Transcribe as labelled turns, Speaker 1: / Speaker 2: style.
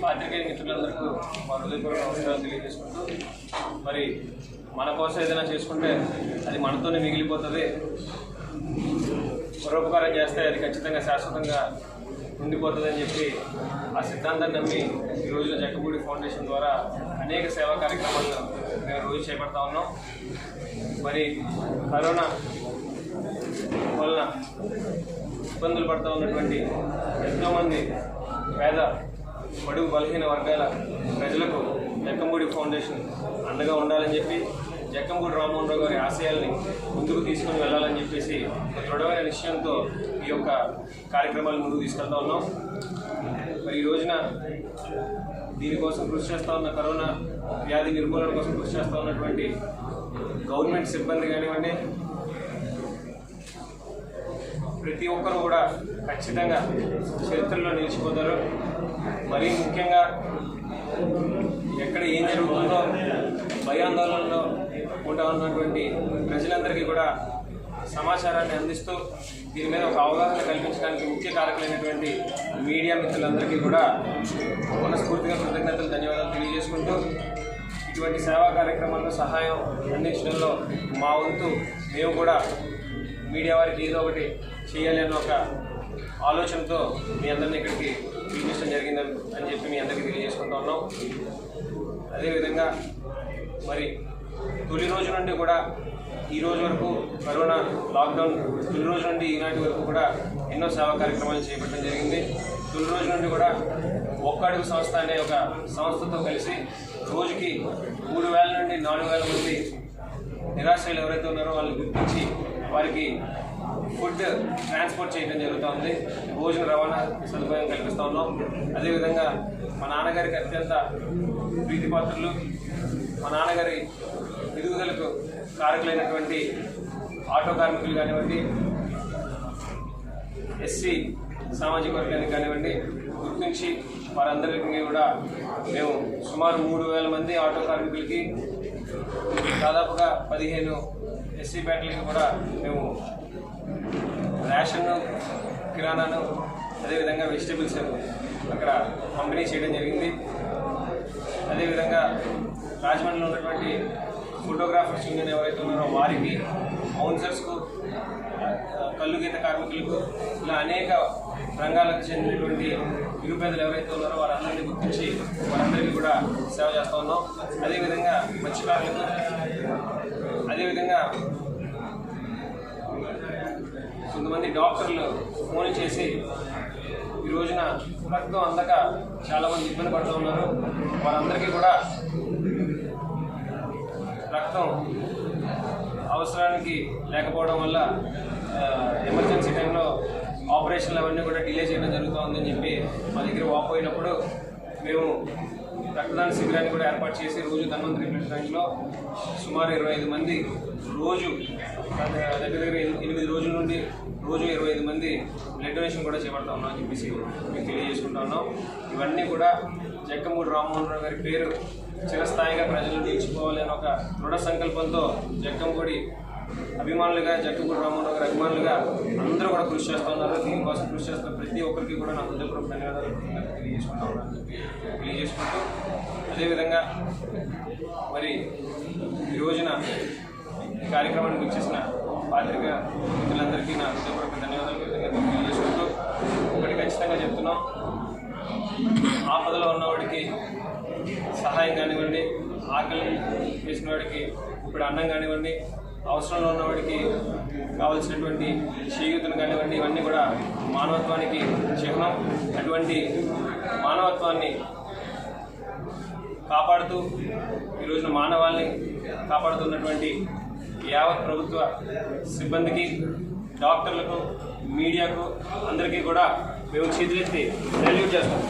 Speaker 1: పాత్రికేయ మిత్రులందరికీ మా హృదయపూర్వక తెలియజేసుకుంటూ మరి మన కోసం ఏదైనా చేసుకుంటే అది మనతోనే మిగిలిపోతుంది. పరోపకారం చేస్తే అది ఖచ్చితంగా శాశ్వతంగా ఉండిపోతుంది అని చెప్పి ఆ సిద్ధాంతాన్ని నమ్మి ఈరోజు జక్కపూడి ఫౌండేషన్ ద్వారా అనేక సేవా కార్యక్రమాలను మేము రోజు చేపడతా ఉన్నాం. మరి కరోనా వలన ఇబ్బందులు పడుతూ ఉన్నటువంటి ఎంతోమంది పేద బడుగు బలహీన వర్గాల ప్రజలకు జక్కంపూడి ఫౌండేషన్ అండగా ఉండాలని చెప్పి జక్కంపూడి రామ్మోహన్ రావు గారి ఆశయాల్ని ముందుకు తీసుకుని వెళ్ళాలని చెప్పేసి ఒక దృఢమైన నిశ్చయంతో ఈ యొక్క కార్యక్రమాలు ముందుకు తీసుకెళ్తా ఉన్నాం. మరి ఈ రోజున దీనికోసం కృషి చేస్తూ ఉన్న కరోనా వ్యాధి నిర్మూలన కోసం కృషి చేస్తూ ఉన్నటువంటి గవర్నమెంట్ సిబ్బంది కానివ్వండి ప్రతి ఒక్కరు కూడా ఖచ్చితంగా చరిత్రలో నిలిచిపోతారు. మరీ ముఖ్యంగా ఎక్కడ ఏం జరుగుతుందో భయాందోళనలో ఉంటా ఉన్నటువంటి ప్రజలందరికీ కూడా సమాచారాన్ని అందిస్తూ దీని మీద ఒక అవగాహన కల్పించడానికి ముఖ్య కారకులైనటువంటి మీడియా మిత్రులందరికీ కూడా మనస్ఫూర్తిగా కృతజ్ఞతలు ధన్యవాదాలు తెలియజేసుకుంటూ ఇటువంటి సేవా కార్యక్రమాల్లో సహాయం అందించడంలో మా వంతు మేము కూడా మీడియా వారికి ఏదో ఒకటి చేయాలి ఒక ఆలోచనతో మీ అందరిని ఇక్కడికి పిలిపించడం జరిగిందని అని చెప్పి మీ అందరికీ తెలియజేసుకుంటా ఉన్నాం. అదేవిధంగా మరి తొలి రోజు నుండి కూడా ఈ రోజు వరకు కరోనా లాక్డౌన్ తొలి రోజు నుండి ఈనాటి వరకు కూడా ఎన్నో సేవా కార్యక్రమాలు చేపట్టడం జరిగింది. తొలి రోజు నుండి కూడా ఒక్కడుగు సంస్థ అనే ఒక సంస్థతో కలిసి రోజుకి మూడు వేల నుండి నాలుగు వేల మంది నిరాశ్రయులు ఎవరైతే ఉన్నారో వాళ్ళని గుర్తించి వారికి ఫుడ్ ట్రాన్స్పోర్ట్ చేయడం జరుగుతుంది. భోజన రవాణా సదుపాయం కల్పిస్తూ ఉన్నాం. అదేవిధంగా మా నాన్నగారికి అత్యంత ప్రీతిపాత్రులు మా నాన్నగారి ఎదుగుదలకు కారకులైనటువంటి ఆటో కార్మికులు కానివ్వండి ఎస్సీ సామాజిక వర్గానికి కానివ్వండి గుర్తించి వారందరికీ కూడా మేము సుమారు మూడు వేల మంది ఆటో కార్మికులకి దాదాపుగా పదిహేను ఎస్సీ బ్యాటలకి కూడా మేము రేషన్ కిరాణాను అదేవిధంగా వెజిటబుల్స్ అక్కడ పంపిణీ చేయడం జరిగింది. అదేవిధంగా రాజమండ్రిలో ఉన్నటువంటి ఫోటోగ్రాఫర్స్ యూనియన్ ఎవరైతే ఉన్నారో వారికి బౌన్సర్స్కు కళ్ళు గీత కార్మికులకు ఇలా అనేక రంగాలకు చెందినటువంటి నిరుపేదలు ఎవరైతే ఉన్నారో వారందరినీ గుర్తించి వారందరికీ కూడా సేవ చేస్తూ ఉన్నాం. అదేవిధంగా మత్స్యకారులకు అదేవిధంగా కొంతమంది డాక్టర్లు ఫోన్ చేసి ఈ రోజున రక్తం అందక చాలామంది ఇబ్బంది పడుతూ ఉన్నారు. వారందరికీ కూడా రక్తం అవసరానికి లేకపోవడం వల్ల ఎమర్జెన్సీ టైంలో ఆపరేషన్లు అవన్నీ కూడా డిలే చేయడం జరుగుతుందని చెప్పి మా దగ్గర వాపోయినప్పుడు మేము రక్తదాన శిబిరాన్ని కూడా ఏర్పాటు చేసి రోజు ధన్వంతరి బ్లడ్ బ్యాంక్లో సుమారు ఇరవై ఐదు మంది రోజు దగ్గర దగ్గర ఎనిమిది రోజుల నుండి రోజు ఇరవై ఐదు మంది బ్లడ్ డొనేషన్ కూడా చేపడతా ఉన్నాం అని చెప్పేసి మీకు తెలియజేసుకుంటా ఉన్నాం. ఇవన్నీ కూడా జక్కమూడి రామ్మోహన్ రావు గారి పేరు చిరస్థాయిగా ప్రజలు నిలిచిపోవాలి అని ఒక దృఢ సంకల్పంతో జక్కంపూడి అభిమానులుగా జట్టు రామ్మోహన్ గారి అభిమానులుగా అందరూ కూడా కృషి చేస్తున్నారు దీనికోసం కృషి చేస్తున్న ప్రతి ఒక్కరికి కూడా నా హృదయపూర్వక ధన్యవాదాలు. తెలియజేసుకుంటాను అని చెప్పి తెలియజేసుకుంటూ అదేవిధంగా మరి ఈ రోజున ఈ కార్యక్రమానికి వచ్చేసిన పాత్రిక మిత్రులందరికీ నా హృదయపూర్వక ధన్యవాదాలు. తెలియజేసుకుంటూ ఒకటి ఖచ్చితంగా చెప్తున్నాం. ఆపదలో ఉన్నవాడికి సహాయం కానివ్వండి ఆకలి వేసిన వాడికి ఇప్పుడు అన్నం కానివ్వండి అవసరంలో ఉన్నవాడికి కావలసినటువంటి చేయూతను కానివ్వండి ఇవన్నీ కూడా మానవత్వానికి చిహ్నం. అటువంటి మానవత్వాన్ని కాపాడుతూ ఈ రోజున మానవాల్ని కాపాడుతున్నటువంటి యావత్ ప్రభుత్వ సిబ్బందికి డాక్టర్లకు మీడియాకు అందరికీ కూడా మేము చేతులెత్తి సెల్యూట్ చేస్తాం